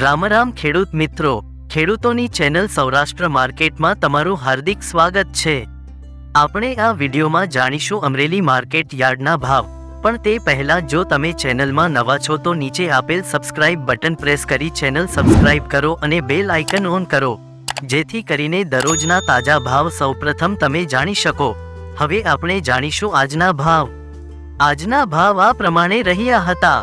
રામરામ ખેડૂત મિત્રો, ખેડૂતોની ચેનલ સૌરાષ્ટ્ર માર્કેટમાં તમારું હાર્દિક સ્વાગત છે. આપણે આ વિડીયોમાં જાણીશું અમરેલી માર્કેટ યાર્ડના ભાવ, પણ તે પહેલા જો તમે ચેનલમાં નવા છો તો નીચે આપેલ સબસ્ક્રાઇબ બટન પ્રેસ કરી ચેનલ સબસ્ક્રાઇબ કરો અને બેલ આઇકન ઓન કરો, જેથી કરીને દરરોજના તાજા ભાવ સૌપ્રથમ તમે જાણી શકો. હવે આપણે જાણીશું આજના ભાવ. આજના ભાવ આ પ્રમાણે રહ્યા હતા.